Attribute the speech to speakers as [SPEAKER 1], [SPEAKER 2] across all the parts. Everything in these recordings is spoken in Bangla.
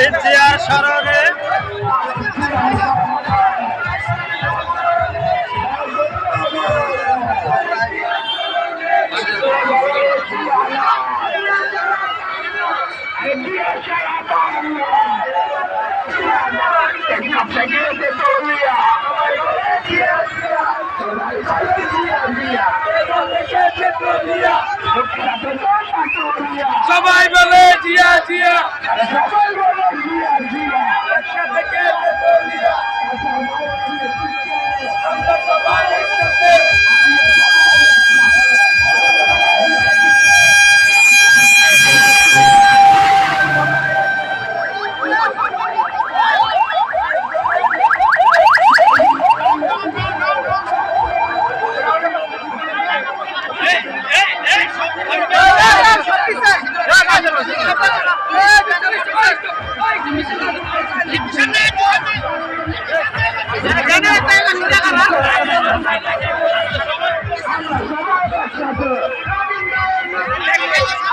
[SPEAKER 1] মরণে
[SPEAKER 2] শহীদ জিয়ার স্মরণে
[SPEAKER 1] সবাই বলে জিয়া জিয়া।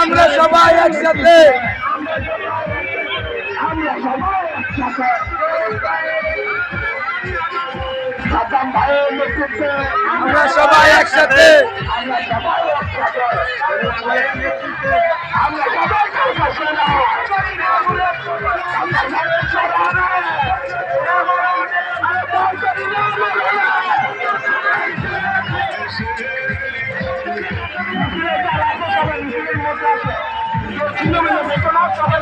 [SPEAKER 1] আমরা সবাই একসাথে।
[SPEAKER 2] আমরা সবাই একসাথে।
[SPEAKER 1] আমরা সবাই একসাথে
[SPEAKER 2] আমরা সবাই একসাথে সবাই সবাই